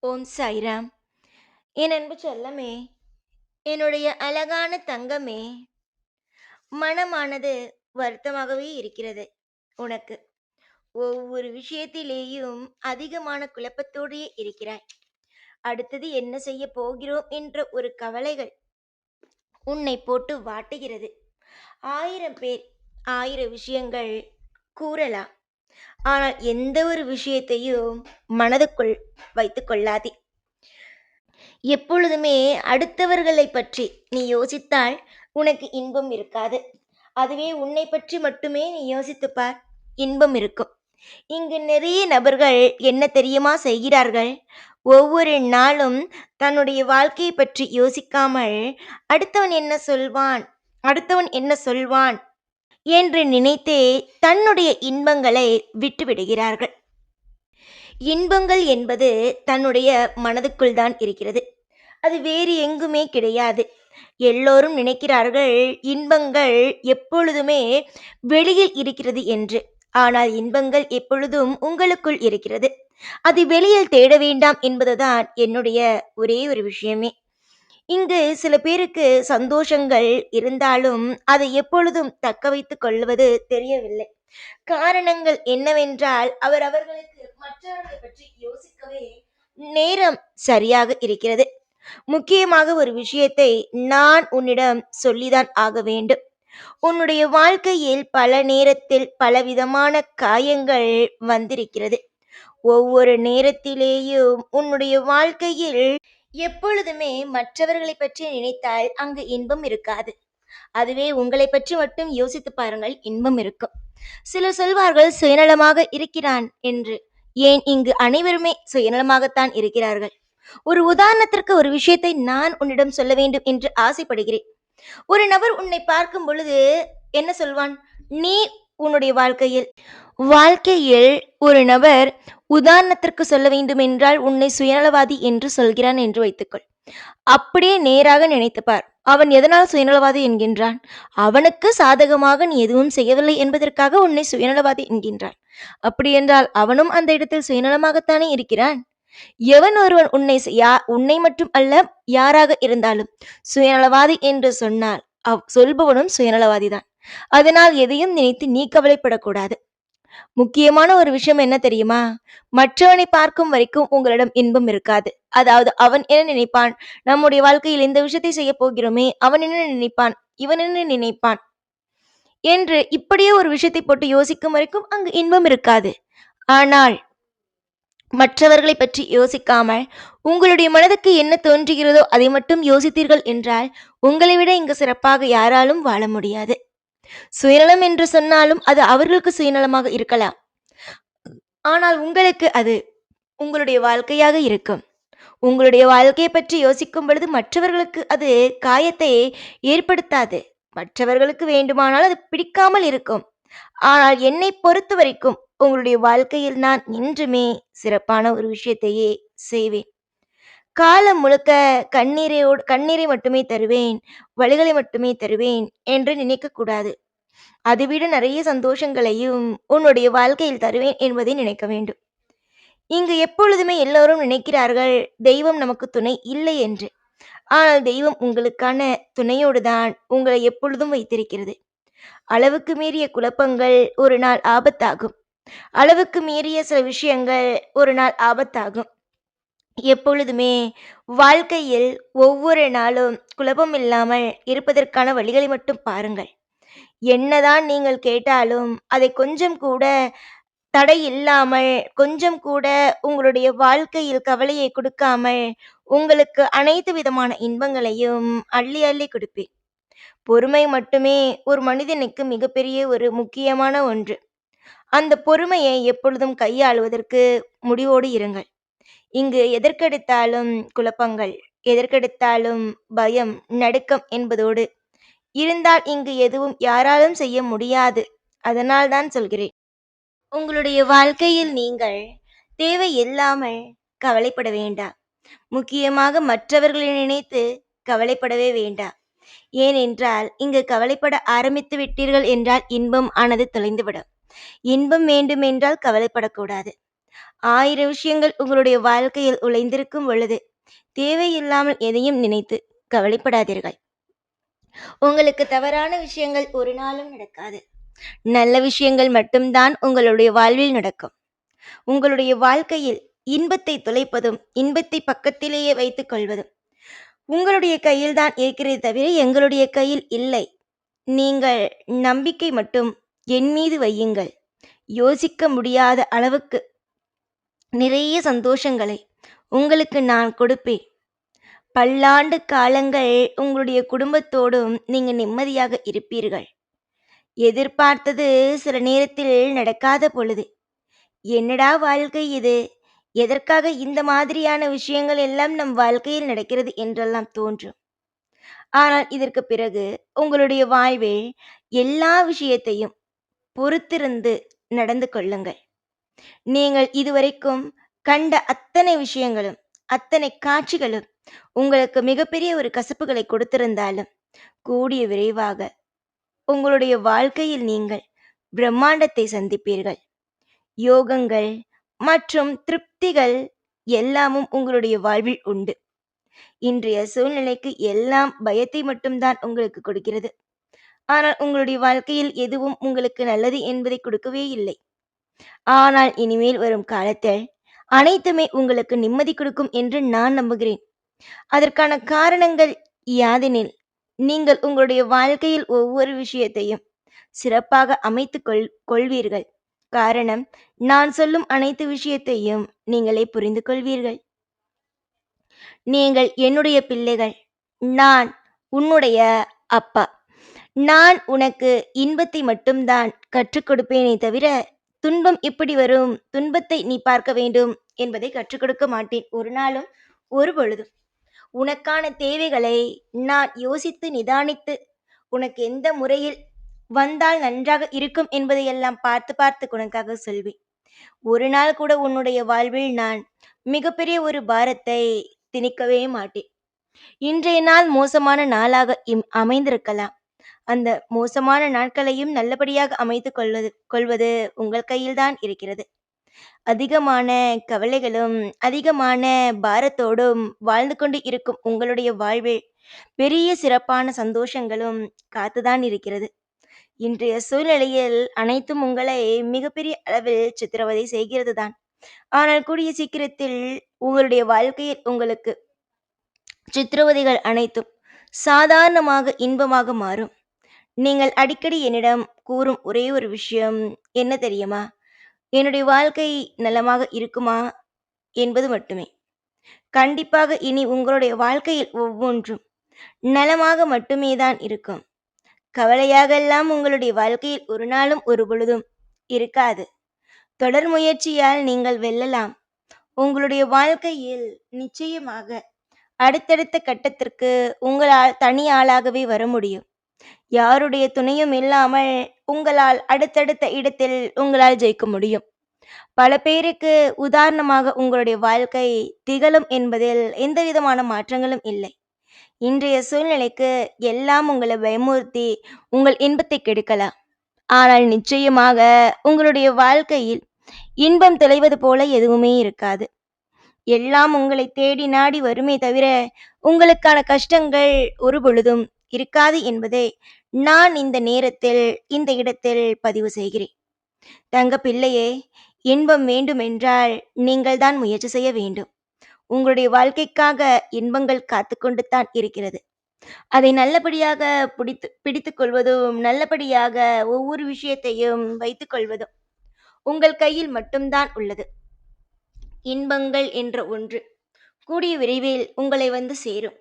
ஓம் சாய்ராம். என் அன்பு செல்லமே என்னுடைய அழகான தங்கமே மனமானது வருத்தமாகவே இருக்கிறது உனக்கு. ஒவ்வொரு விஷயத்திலேயும் அதிகமான குழப்பத்தோடையே இருக்கிறாய். அடுத்தது என்ன செய்ய போகிறோம் என்ற ஒரு கவலைகள் உன்னை போட்டு வாட்டுகிறது. ஆயிரம் பேர் ஆயிரம் விஷயங்கள் கூறலாம். ஆனால் எந்த ஒரு விஷயத்தையும் மனதுக்குள் வைத்து கொள்ளாதே. எப்பொழுதுமே அடுத்தவர்களை பற்றி நீ யோசித்தால் உனக்கு இன்பம் இருக்காது. அதுவே உன்னை பற்றி மட்டுமே நீ யோசித்துப்பார். இன்பம் இருக்கும். இங்கு நிறைய நபர்கள் என்ன தெரியுமா செய்கிறார்கள்? ஒவ்வொரு நாளும் தன்னுடைய வாழ்க்கையை பற்றி யோசிக்காமல் அடுத்தவன் என்ன சொல்வான்? அடுத்தவன் என்ன சொல்வான்? என்று நினைத்தே தன்னுடைய இன்பங்களை விட்டுவிடுகிறார்கள். இன்பங்கள் என்பது தன்னுடைய மனதுக்குள் தான் இருக்கிறது. அது வேறு எங்குமே கிடையாது. எல்லோரும் நினைக்கிறார்கள் இன்பங்கள் எப்பொழுதுமே வெளியில் இருக்கிறது என்று. ஆனால் இன்பங்கள் எப்பொழுதும் உங்களுக்குள் இருக்கிறது. அது வெளியில் தேட வேண்டாம் என்பதுதான் என்னுடைய ஒரே ஒரு விஷயமே. இங்கு சில பேருக்கு சந்தோஷங்கள் இருந்தாலும் அதை எப்பொழுதும் தக்க வைத்துக் கொள்வது தெரியவில்லை. காரணங்கள் என்னவென்றால் அவர் அவர்களுக்கு மற்றவர்களை பற்றி யோசிக்கவே நேரம் சரியாக இருக்கிறது. முக்கியமாக ஒரு விஷயத்தை நான் உன்னிடம் சொல்லிதான் ஆக வேண்டும். உன்னுடைய வாழ்க்கையில் பல நேரத்தில் பலவிதமான காயங்கள் வந்திருக்கிறது. ஒவ்வொரு நேரத்திலேயும் உன்னுடைய வாழ்க்கையில் எப்பொழுதுமே மற்றவர்களை பற்றி நினைத்தால் அங்கு இன்பம் இருக்காது. அதுவே உங்களை பற்றி மட்டும் யோசித்து பாருங்கள் இன்பம் இருக்கும். சிலர் சொல்வார்கள் சுயநலமாக இருக்கிறான் என்று. ஏன்? இங்கு அனைவருமே சுயநலமாகத்தான் இருக்கிறார்கள். ஒரு உதாரணத்திற்கு ஒரு விஷயத்தை நான் உன்னிடம் சொல்ல வேண்டும் என்று ஆசைப்படுகிறேன். ஒரு நபர் உன்னை பார்க்கும் பொழுது என்ன சொல்வான்? நீ உன்னுடைய வாழ்க்கையில். வாழ்க்கையில் ஒரு நபர் உதாரணத்திற்கு சொல்ல வேண்டும் என்றால் உன்னை சுயநலவாதி என்று சொல்கிறான் என்று வைத்துக்கொள். அப்படியே நேராக நினைத்துப்பார் அவன் எதனால் சுயநலவாதி என்கின்றான்? அவனுக்கு சாதகமாக நீ எதுவும் செய்யவில்லை என்பதற்காக உன்னை சுயநலவாதி என்கின்றான். அப்படியென்றால் அவனும் அந்த இடத்தில் சுயநலமாகத்தானே இருக்கிறான்? எவன் ஒருவன் உன்னை யா உன்னை மட்டும் அல்ல யாராக இருந்தாலும் சுயநலவாதி என்று சொன்னால் அவ் சொல்பவனும் சுயநலவாதிதான். அதனால் எதையும் நினைத்து நீ கவலைப்படக்கூடாது. முக்கியமான ஒரு விஷயம் என்ன தெரியுமா? மற்றவனை பார்க்கும் வரைக்கும் உங்களிடம் இன்பம் இருக்காது. அதாவது அவன் என்ன நினைப்பான்? நம்முடைய வாழ்க்கையில் இந்த விஷயத்தை செய்ய போகிறோமே அவன் என்ன நினைப்பான்? இவன் என்ன நினைப்பான்? என்று இப்படியே ஒரு விஷயத்தை போட்டு யோசிக்கும் வரைக்கும் அங்கு இன்பம் இருக்காது. ஆனால் மற்றவர்களை பற்றி யோசிக்காமல் உங்களுடைய மனதுக்கு என்ன தோன்றுகிறதோ அதை மட்டும் யோசித்தீர்கள் என்றால் உங்களை விட இங்கு சிறப்பாக யாராலும் வாழ முடியாது. சுயநலம் என்று சொன்னாலும் அது அவர்களுக்கு சுயநலமாக இருக்கலாம். ஆனால் உங்களுக்கு அது உங்களுடைய வாழ்க்கையாக இருக்கும். உங்களுடைய வாழ்க்கையை பற்றி யோசிக்கும் பொழுது மற்றவர்களுக்கு அது காயத்தை ஏற்படுத்தாது. மற்றவர்களுக்கு வேண்டுமானால் அது பிடிக்காமல் இருக்கும். ஆனால் என்னை பொறுத்த வரைக்கும் உங்களுடைய வாழ்க்கையில் நான் என்றுமே சிறப்பான ஒரு விஷயத்தையே செய்வேன். காலம் முழுக்க கண்ணீரையோடு கண்ணீரை மட்டுமே தருவேன் வழிகளை மட்டுமே தருவேன் என்று நினைக்கக்கூடாது அதுவிட நிறைய சந்தோஷங்களையும் உன்னுடைய வாழ்க்கையில் தருவேன் என்பதை நினைக்க வேண்டும். இங்கு எப்பொழுதுமே எல்லோரும் நினைக்கிறார்கள் தெய்வம் நமக்கு துணை இல்லை என்று. ஆனால் தெய்வம் உங்களுக்கான துணையோடு தான் உங்களை எப்பொழுதும் வைத்திருக்கிறது. அளவுக்கு மீறிய குழப்பங்கள் ஒரு நாள் ஆபத்தாகும். அளவுக்கு மீறிய சில விஷயங்கள் ஒரு நாள் ஆபத்தாகும். எப்பொழுதுமே வாழ்க்கையில் ஒவ்வொரு நாளும் குழப்பம் இல்லாமல் இருப்பதற்கான வழிகளை மட்டும் பாருங்கள். என்னதான் நீங்கள் கேட்டாலும் அதை கொஞ்சம் கூட தடை இல்லாமல் கொஞ்சம் கூட உங்களுடைய வாழ்க்கையில் கவலையை கொடுக்காமல் உங்களுக்கு அனைத்து விதமான இன்பங்களையும் அள்ளி அள்ளி கொடுப்பேன். பொறுமை மட்டுமே ஒரு மனிதனுக்கு மிகப்பெரிய ஒரு முக்கியமான ஒன்று. அந்த பொறுமையை எப்பொழுதும் கையாளுவதற்கு முடிவோடு இருங்கள். இங்கு எதற்கெடுத்தாலும் குழப்பங்கள் எதற்கெடுத்தாலும் பயம் நடுக்கம் என்பதோடு இருந்தால் இங்கு எதுவும் யாராலும் செய்ய முடியாது. அதனால் தான் சொல்கிறேன். உங்களுடைய வாழ்க்கையில் நீங்கள் தேவையில்லாமல் கவலைப்பட வேண்டாம் முக்கியமாக மற்றவர்களை நினைத்து கவலைப்படவே வேண்டாம் ஏனென்றால் இங்கு கவலைப்பட ஆரம்பித்து விட்டீர்கள் என்றால் இன்பம் ஆனது தொலைந்துவிடும். இன்பம் வேண்டுமென்றால் கவலைப்படக்கூடாது. ஆயிரம் விஷயங்கள் உங்களுடைய வாழ்க்கையில் உழைந்திருக்கும் பொழுது தேவையில்லாமல் எதையும் நினைத்து கவலைப்படாதீர்கள். உங்களுக்கு தவறான விஷயங்கள் ஒரு நாளும் நடக்காது. நல்ல விஷயங்கள் மட்டும்தான் உங்களுடைய வாழ்வில் நடக்கும். உங்களுடைய வாழ்க்கையில் இன்பத்தை தொலைப்பதும் இன்பத்தை பக்கத்திலேயே வைத்துக் கொள்வதும் உங்களுடைய கையில் தான் இருக்கிறது தவிர எங்களுடைய கையில் இல்லை. நீங்கள் நம்பிக்கை மட்டும் என் மீது வையுங்கள். யோசிக்க முடியாத அளவுக்கு நிறைய சந்தோஷங்களை உங்களுக்கு நான் கொடுப்பேன். பல்லாண்டு காலங்கள் உங்களுடைய குடும்பத்தோடும் நீங்கள் நிம்மதியாக இருப்பீர்கள். எதிர்பார்த்தது சில நேரத்தில் நடக்காத பொழுது. என்னடா வாழ்க்கை இது? எதற்காக இந்த மாதிரியான விஷயங்கள் எல்லாம் நம் வாழ்க்கையில் நடக்கிறது என்றெல்லாம் தோன்றும். ஆனால் இதற்கு பிறகு உங்களுடைய வாழ்வில் எல்லா விஷயத்தையும் பொறுத்திருந்து நடந்து கொள்ளுங்கள். நீங்கள் இதுவரைக்கும் கண்ட அத்தனை விஷயங்களும் அத்தனை காட்சிகளும் உங்களுக்கு மிகப்பெரிய ஒரு கசப்புகளை கொடுத்திருந்தாலும் கூடிய விரைவாக உங்களுடைய வாழ்க்கையில் நீங்கள் பிரம்மாண்டத்தை சந்திப்பீர்கள். யோகங்கள் மற்றும் திருப்திகள் எல்லாமும் உங்களுடைய வாழ்வில் உண்டு. இன்றைய சூழ்நிலைக்கு எல்லாம் பயத்தை மட்டும்தான் உங்களுக்கு கொடுக்கிறது. ஆனால் உங்களுடைய வாழ்க்கையில் எதுவும் உங்களுக்கு நல்லது என்பதை கொடுக்கவே இல்லை. ஆனால் இனிமேல் வரும் காலத்தில் அனைத்துமே உங்களுக்கு நிம்மதி கொடுக்கும் என்று நான் நம்புகிறேன். அதற்கான காரணங்கள் யாதெனில் நீங்கள் உங்களுடைய வாழ்க்கையில் ஒவ்வொரு விஷயத்தையும் சிறப்பாக அமைத்து கொள் கொள்வீர்கள். காரணம் நான் சொல்லும் அனைத்து விஷயத்தையும் நீங்களே புரிந்து கொள்வீர்கள். நீங்கள் என்னுடைய பிள்ளைகள் நான் உன்னுடைய அப்பா. நான் உனக்கு இன்பத்தை மட்டும்தான் கற்றுக் கொடுப்பேனே தவிர துன்பம் எப்படி வரும்? துன்பத்தை நீ பார்க்க வேண்டும் என்பதை கற்றுக் கொடுக்க மாட்டேன். ஒரு நாளும் ஒரு பொழுதும். உனக்கான தேவைகளை நான் யோசித்து நிதானித்து உனக்கு எந்த முறையில் வந்தால் நன்றாக இருக்கும் என்பதையெல்லாம் பார்த்து பார்த்து உனக்காக சொல்வேன். ஒரு நாள் கூட உன்னுடைய வாழ்வில் நான் மிகப்பெரிய ஒரு பாரத்தை திணிக்கவே மாட்டேன். இன்றைய நாள் மோசமான நாளாக இம் அமைந்திருக்கலாம். அந்த மோசமான நாட்களையும் நல்லபடியாக அமைத்து கொள்வது கொள்வது உங்கள் கையில்தான் இருக்கிறது. அதிகமான கவலைகளும் அதிகமான பாரத்தோடும் வாழ்ந்து கொண்டு இருக்கும் உங்களுடைய வாழ்வில் பெரிய சிறப்பான சந்தோஷங்களும் காத்துதான் இருக்கிறது. இன்றைய சூழ்நிலையில் அனைத்தும் உங்களை மிகப்பெரிய அளவில் சித்திரவதை செய்கிறது தான் ஆனால் கூடிய சீக்கிரத்தில் உங்களுடைய வாழ்க்கையில் உங்களுக்கு சித்திரவதைகள் அனைத்தும் சாதாரணமாக இன்பமாக மாறும். நீங்கள் அடிக்கடி என்னிடம் கூறும் ஒரே ஒரு விஷயம் என்ன தெரியுமா? என்னுடைய வாழ்க்கை நலமாக இருக்குமா? என்பது மட்டுமே. கண்டிப்பாக இனி உங்களுடைய வாழ்க்கையில் ஒவ்வொன்றும் நலமாக மட்டுமே தான் இருக்கும். கவலையாகெல்லாம் உங்களுடைய வாழ்க்கையில் ஒரு நாளும் ஒரு பொழுதும் இருக்காது. தொடர் முயற்சியால் நீங்கள் வெல்லலாம். உங்களுடைய வாழ்க்கையில் நிச்சயமாக அடுத்தடுத்த கட்டத்திற்கு உங்களால் தனி ஆளாகவே வர முடியும். யாருடைய துணையும் இல்லாமல் உங்களால் அடுத்தடுத்த இடத்தில் உங்களால் ஜெயிக்க முடியும். பல பேருக்கு உதாரணமாக உங்களுடைய வாழ்க்கை திகழும் என்பதில் எந்த விதமான மாற்றங்களும் இல்லை. இன்றைய சூழ்நிலைக்கு எல்லாம் உங்களை பயமுறுத்தி உங்கள் இன்பத்தை கெடுக்கலாம். ஆனால் நிச்சயமாக உங்களுடைய வாழ்க்கையில் இன்பம் தெளிவது போல எதுவுமே இருக்காது. எல்லாம் உங்களை தேடி நாடி வருமே தவிர உங்களுக்கான கஷ்டங்கள் ஒரு பொழுதும் இருக்காது என்பதை நான் இந்த நேரத்தில் இந்த இடத்தில் பதிவு செய்கிறேன். தங்க பிள்ளையே இன்பம் வேண்டுமென்றால் நீங்கள் தான் முயற்சி செய்ய வேண்டும். உங்களுடைய வாழ்க்கைக்காக இன்பங்கள் காத்து கொண்டு தான் இருக்கிறது. அதை நல்லபடியாக பிடித்து பிடித்து கொள்வதும் நல்லபடியாக ஒவ்வொரு விஷயத்தையும் வைத்துக் கொள்வதும் உங்கள் கையில் மட்டும்தான் உள்ளது. இன்பங்கள் என்ற ஒன்று கூடிய விரைவில் உங்களை வந்து சேரும்.